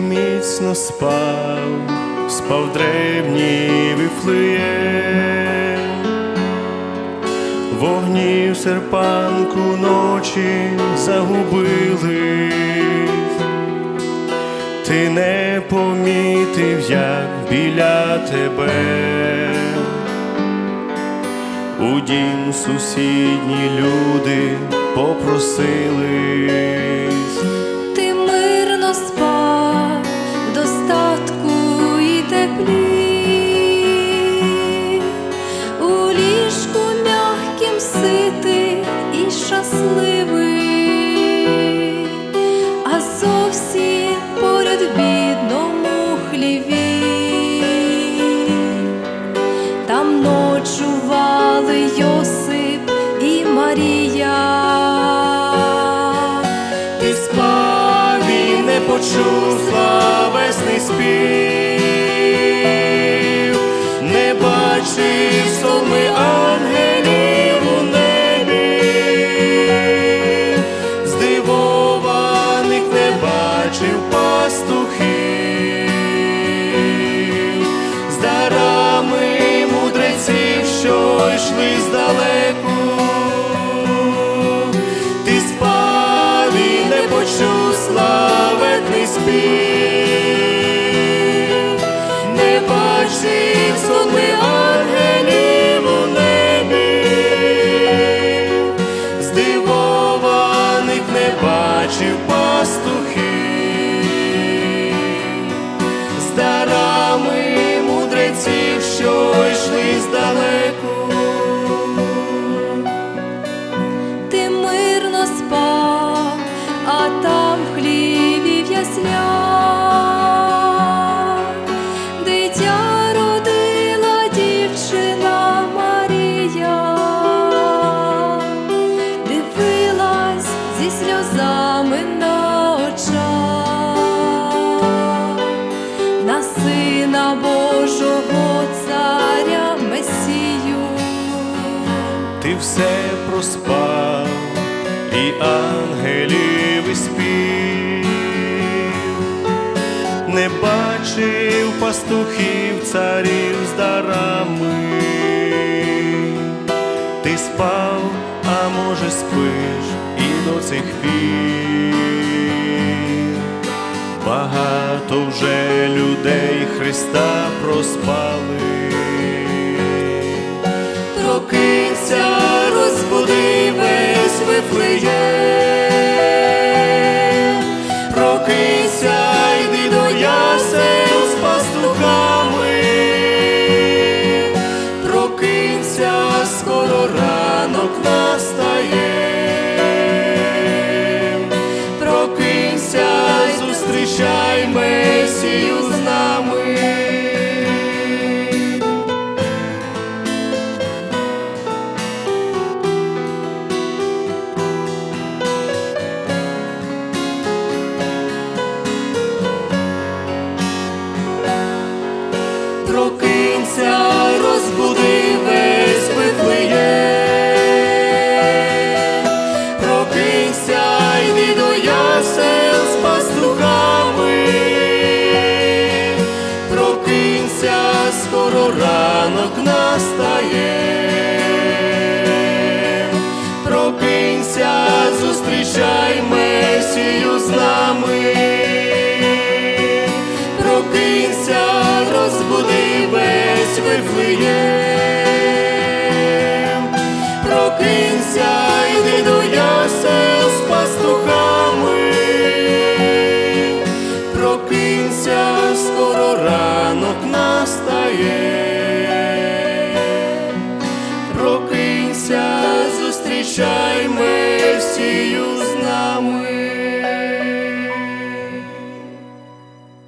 мирно спав, спав древній Вифлеєм. Вогні в серпанку ночі загубились, ти не помітив, як біля тебе. У дім сусідні люди попросились, Ти мирно спав а зовсім поряд бідному хліві. Там ночували Йосип і Марія. ти спав не почув славесний спів, не бачив соми бачив сонми ангелів у небі, здивованих не бачив царя Месію. ти все проспав, і ангелів і спів, не бачив пастухів царів з дарами, ти спав, а може спиш і до цих пір. Багато вже людей Христа проспали. Прокинься, ранок настає. Прокинься, зустрічай Месію з нами. Прокинься, розбуди весь Вифлеєм. shine.